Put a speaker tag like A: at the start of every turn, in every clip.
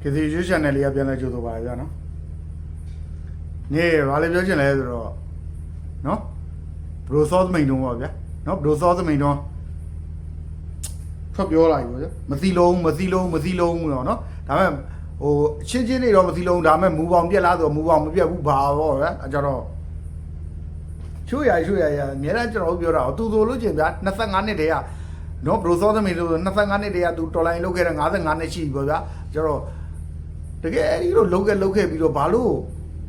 A: ခေစီရွှေ channel လေးကပြန်လဲကြိုဆိုပါရဗျာနော်နေဘာလဲပြောချင်လဲဆိုတော့နော်ဘရိုဆော့သမိန်တုံးပါဗျာနော်ဘရိုဆော့သမိန်တုံးထွက်ပြောလိုက်ပါဗျာမစီလုံးမစီလုံးမစီလုံးတော့နော်ဒါပေမဲ့ဟိုအချင်းချင်းနေတော့မစီလုံးဒါပေမဲ့မူပေါင်ပြက်လားဆိုတော့မူပေါင်မပြက်ဘူးဘာတော့ဗျာအဲကြတော့ချိုးရချိုးရရအများအားကျွန်တော်တို့ပြောတာသူဆိုလို့ချင်းဗျာ25နှစ်တည်းကနော်ဘရိုဆော့သမိန်လို့25နှစ်တည်းကသူတော်လိုင်းလုပ်ခဲ့တဲ့55နှစ်ရှိပြီပေါ့ဗျာကျတော့ တကယ်အဲ့ဒီလိုလုပ်ခဲ့လုပ်ခဲ့ပြီးတော့ဘာလို့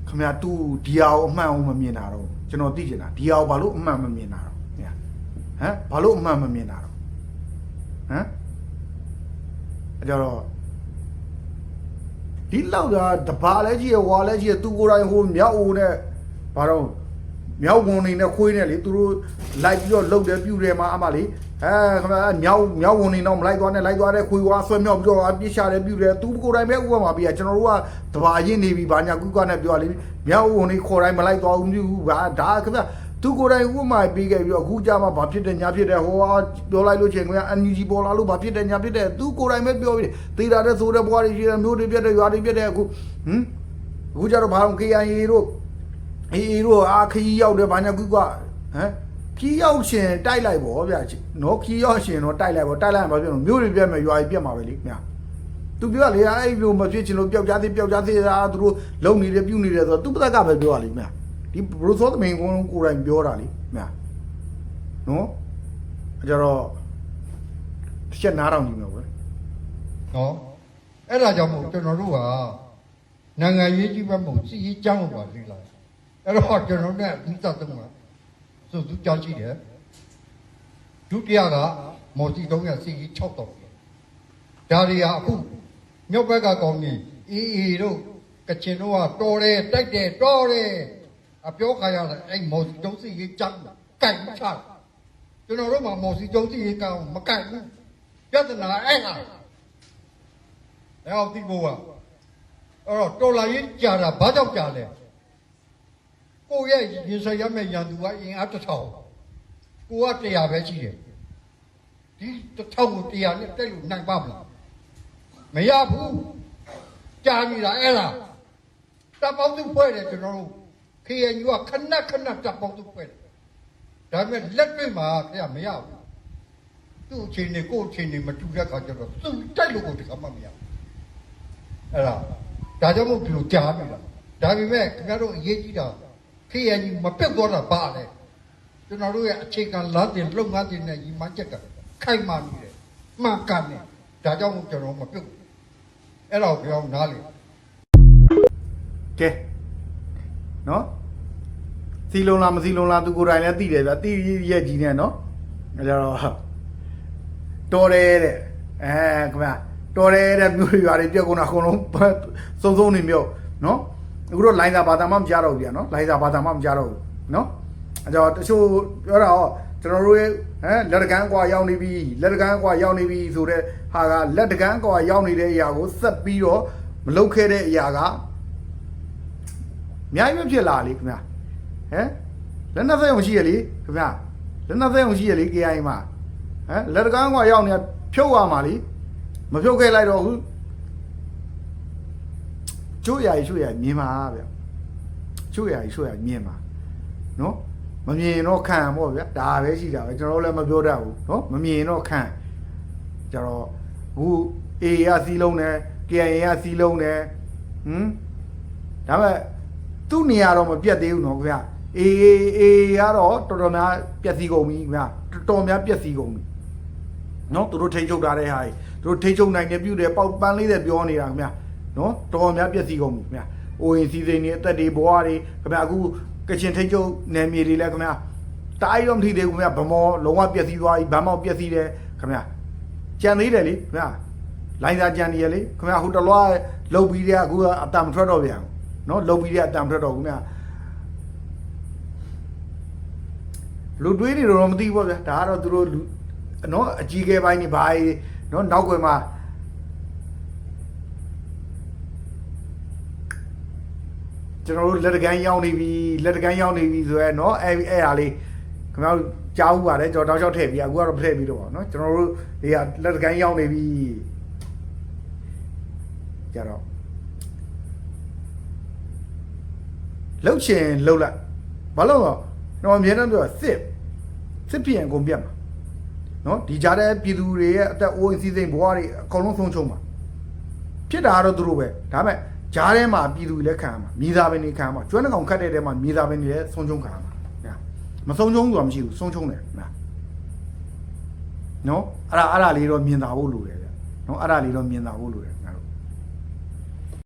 A: ခမရ तू ဒီဟာကိုအမှန်အောင်မမြင်တာတော့ကျွန်တော်သိချင်တာဒီဟာကိုဘာလို့အမှန်မမြင်တာတော့ဟမ်ဘာလို့အမှန်မမြင်တာတော့ဟမ်အဲ့ကြတော့ဒီလောက်ကတဘာလဲကြီးရဝါလဲကြီးရသူကိုယ်တိုင်ဟိုမြောက်အိုနဲ့ဘာတော့ မြောက်ဝန်နေနဲ့ခွေးနဲ့လေသူတို့လိုက်ပြီးတော့လှုပ်တယ်ပြူတယ်မှာအမလေးအဲခမမြောက်မြောက်ဝန်နေတော့မလိုက်သွားနဲ့လိုက်သွားတဲ့ခွေးဝါဆွဲမြောက်ပြီးတော့အပြစ်ရှာတယ်ပြူတယ်သူကိုယ်တိုင်ပဲဥပမာပြရကျွန်တော်တို့ကတဘာရင်နေပြီဘာညာကုကနဲ့ပြောလိမြောက်ဝန်နေခေါ်တိုင်းမလိုက်သွားဘူးဘူးဘာဒါခမသူကိုယ်တိုင်ဥပမာပြီးခဲ့ပြီးတော့အခုကြမှာဘာဖြစ်တယ်ညာဖြစ်တယ်ဟိုဟာပြောလိုက်လို့ချိန်ကအန်ယူဂျီပေါ်လာလို့ဘာဖြစ်တယ်ညာဖြစ်တယ်သူကိုယ်တိုင်ပဲပြောပြီးသေတာတဲ့ဆိုတဲ့ဘွားတွေရှိတယ်မျိုးတွေပြတ်တယ်ရွာတွေပြတ်တယ်အခုဟမ်အခုကြတော့ဘာလို့ KIA တို့ အေးအေးတို့အာခကြီးရောက်တယ်ဘာညာကုကဟမ်ခီးရောက်ရှင်တိုက်လိုက်ပေါ့ဗျာနော်ခီးရောက်ရှင်တော့တိုက်လိုက်ပေါ့တိုက်လိုက်ရင်ဘာဖြစ်လို့မျိုးတွေပြတ်မယ်ရွာတွေပြတ်မှာပဲလေခင်ဗျာသူပြောလေအဲ့လိုမဖြစ်ချင်လို့ပျောက်ကြားသေးပျောက်ကြားသေးတာသူတို့လုံနေတယ်ပြုတ်နေတယ်ဆိုတော့သူပသက်ကပဲပြောရလိမ့်မယ်ဒီဘရိုသောသမင်ကုန်းကိုယ်တိုင်ပြောတာလေခင်ဗျာနော်အဲ့ကြတော့တစ်ချက်နားထောင်ကြည့်မယ်ကွယ်
B: နော်အဲ့ဒါကြောင့်မို့ကျွန်တော်တို့ကနိုင်ငံရေးကြီးပဲမဟုတ်စီရေးကြောင်းလို့ပါလေ့လာ အဲ့တော့ကျွန်တော်နဲ့ဒီသက်သုံးမှာဆိုသူကြောင်းရှိတယ်ဒုတိယကမော်စီတုံးရစီရေး6တောင်ဒါတွေကအခုမြောက်ဘက်ကကောင်းကြီးအေးအေးတို့ကချင်တို့ကတော်တယ်တိုက်တယ်တော်တယ်အပြောခါရတယ်အဲ့မော်စီတုံးစီရေးကြောင်းကန်ချတာကျွန်တော်တို့မှာမော်စီတုံးစီရေးကောင်းမကန်ဘူးပြဿနာအဲ့ဟာအဲ့အောင်ဒီဘောကအဲ့တော့တော်လာရင်ကြာတာဘာကြောင့်ကြာလဲ ကိုယ့်ရဲ့ရင်ဆိုင်ရမယ့်ရန်သူကအင်အားတစ်ထောင်ကိုက100ပဲရှိတယ်ဒီတစ်ထောင်ကို100နဲ့တက်လို့နိုင်ပါမလားမရဘူးကြာနေတာအဲ့ဒါတပ်ပေါင်းစုဖွဲ့တယ်ကျွန်တော်တို့ KNU ကခဏခဏတပ်ပေါင်းစုဖွဲ့တယ်ဒါပေမဲ့လက်တွေ့မှာခင်ဗျမရဘူးသူ့အချိန်နဲ့ကိုယ့်အချိန်နဲ့မတူတဲ့ခါကျတော့သူ့တိုက်လို့ကိုတခါမှမရဘူးအဲ့ဒါဒါကြောင့်မို့ဒီလိုကြားပြီလားဒါပေမဲ့ခင်ဗျားတို့အရေးကြီးတာ ခေရကြီးမပြတ်သွားတာပါလေကျွန်တော်တို့ရဲ့အခြေခံလမ်းတင်လုပ်ငန်းတင်နဲ့ညီမချက်ကခိုင်မာနေတယ်မှန်ကန်တယ်ဒါကြောင့်မို့ကျွန်တော်မပြုတ်ဘူးအဲ့တော့ပြောင်းနားလေ
A: ကဲနော်စီလုံးလားမစီလုံးလားသူကိုယ်တိုင်လည်းသိတယ်ဗျသိရဲ့ကြီးနဲ့နော်အဲကြတော့တော်တယ်တဲ့အဲခင်ဗျာတော်တယ်တဲ့မျိုးတွေရွာတွေပြက်ကုန်တာအကုန်လုံးစုံစုံနေမျိုးနော် အခုတော့လိုင်းစာဘာသာမှမကြားတော့ဘူးဗျာနော်လိုင်းစာဘာသာမှမကြားတော့ဘူးနော်အဲကြောင့်တချို့ပြောတာဟောကျွန်တော်တို့ရဲ့ဟမ်လက်တကန်းကွာရောက်နေပြီလက်တကန်းကွာရောက်နေပြီဆိုတော့ဟာကလက်တကန်းကွာရောက်နေတဲ့အရာကိုဆက်ပြီးတော့မလုပ်ခဲ့တဲ့အရာကအများကြီးပဲဖြစ်လာလေခင်ဗျာဟမ်လက်နက်သက်ုံရှိရလေခင်ဗျာလက်နက်သက်ုံရှိရလေ KI မှာဟမ်လက်တကန်းကရောက်နေဖြုတ်ရမှာလေမဖြုတ်ခဲ့လိုက်တော့ဘူး ချို့ရည်ချို့ရည်မြင်ပါဗျချို့ရည်ချို့ရည်မြင်ပါနော်မမြင်တော့ခံပေါ့ဗျဒါပဲရှိတာပဲကျွန်တော်တို့လည်းမပြောတတ်ဘူးနော်မမြင်တော့ခံကြတော့အခု A ရစီးလုံးတယ် KI ရစီးလုံးတယ်ဟမ်ဒါပေမဲ့သူ့နေရာတော့မပြတ်သေးဘူးနော်ခင်ဗျအေးအေးကတော့တော်တော်များပြက်စီကုန်ပြီခင်ဗျတော်တော်များပြက်စီကုန်ပြီနော်သူတို့ထိန်းချုပ်ထားတဲ့ဟာကြီးသူတို့ထိန်းချုပ်နိုင်တယ်ပြုတယ်ပေါက်ပန်းလေးတွေပြောနေတာခင်ဗျ နော်တော်တော်များပြက်စီကုန်ပြီခင်ဗျအိုရင်စီစိန်တွေအသက်တွေဘဝတွေခင်ဗျအခုကချင်ထိန်းချုပ်နယ်မြေတွေလည်းခင်ဗျတားရီတော့မထီသေးဘူးခင်ဗျဗမောလုံးဝပြက်စီသွားပြီဗမောပြက်စီတယ်ခင်ဗျကြံသေးတယ်လေခင်ဗျလိုင်းစာကြံနေရလေခင်ဗျဟိုတလွားလုတ်ပြီးတဲ့အခုကအတံမထွက်တော့ပြန်ဘူးနော်လုံပြီးတဲ့အတံဖရက်တော်ကူမြလူတွေးနေတော့မသိဘူးပေါ့ဗျာဒါကတော့သူတို့လူနော်အကြီးကဲပိုင်းနေပါရေးနော်နောက်ွယ်မှာ ကျွန်တော်တို့လက်တကန်းရောက်နေပြီလက်တကန်းရောက်နေပြီဆိုရဲနော်အဲအဲ့ဟာလေးခင်ဗျားတို့ကြားဦးပါတယ်ကျွန်တော်တောက်လျှောက်ထည့်ပြီးအခုကတော့မထည့်ပြီးတော့ပါနော်ကျွန်တော်တို့တွေကလက်တကန်းရောက်နေပြီကြတော့လှုပ်ချင်လှုပ်လိုက်ဘာလို့လဲတော့အမြဲတမ်းပြောစစ်စစ်ပြင်အကုန်ပြတ်မှာနော်ဒီကြားတဲ့ပြည်သူတွေရဲ့အသက်အိုးအိမ်စီးစိမ်ဘဝတွေအကုန်လုံးဆုံးချုံမှာဖြစ်တာကတော့သူတို့ပဲဒါပေမဲ့ ကြားထဲမှာပြည်သူတွေလည်းခံရမှာမြေသားပင်တွေခံရမှာကျွမ်းတကောင်ခတ်တဲ့တဲမှာမြေသားပင်တွေလည်းဆုံးချုံခံရမှာညာမဆုံးချုံဆိုတာမရှိဘူးဆုံးချုံတယ်နာနော်အဲ့ဒါအဲ့ဒါလေးတော့မြင်သာဖို့လိုတယ်ဗျနော်အဲ့ဒါလေးတော့မြင်သာဖို့လိုတယ်